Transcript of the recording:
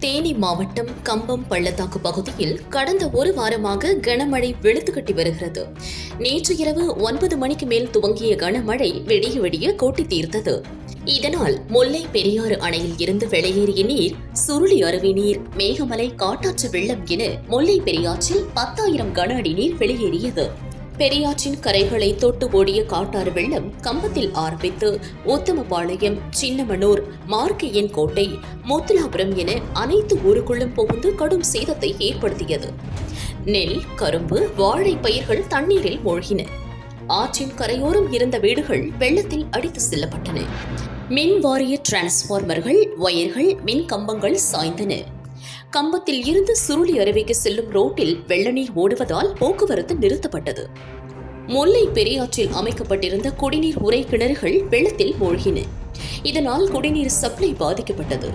தேனி மாவட்டம் கம்பம் பள்ளத்தாக்கு பகுதியில் கடந்த ஒரு வாரமாக கனமழை வெளுத்துக்கட்டி வருகிறது. நேற்று இரவு ஒன்பது மணிக்கு மேல் துவங்கிய கனமழை வெடிய வெடிய கொட்டி தீர்த்தது. இதனால் முல்லை பெரியாறு அணையில் இருந்து வெளியேறிய நீர் சுருளி அருவி நீர் மேகமலை காட்டாற்று வெள்ளம் என முல்லை பெரியாற்றில் பத்தாயிரம் கன அடி நீர் வெளியேறியது. பெரியாற்றின் கரைகளை தொட்டு ஓடிய காட்டாறு வெள்ளம் கம்பத்தில் ஆரம்பித்து உத்தமபாளையம் சின்னமனூர் மார்க்கையன் கோட்டை முத்துலாபுரம் என அனைத்து ஊருக்குள்ளும் புகுந்து கடும் சேதத்தை ஏற்படுத்தியது. நெல் கரும்பு வாழை பயிர்கள் தண்ணீரில் மூழ்கின. ஆற்றின் கரையோரம் இருந்த வீடுகள் வெள்ளத்தில் அடித்து செல்லப்பட்டன. மின் வாரிய டிரான்ஸ்பார்மர்கள் ஒயர்கள் மின் கம்பங்கள் சாய்ந்தன. கம்பத்தில் இருந்து சுருளி அருவிக்கு செல்லும் ரோட்டில் வெள்ள நீர் ஓடுவதால் போக்குவரத்து நிறுத்தப்பட்டது. முல்லை பெரியாற்றில் அமைக்கப்பட்டிருந்த குடிநீர் உரை கிணறுகள் வெள்ளத்தில் மூழ்கின. இதனால் குடிநீர் சப்ளை பாதிக்கப்பட்டது.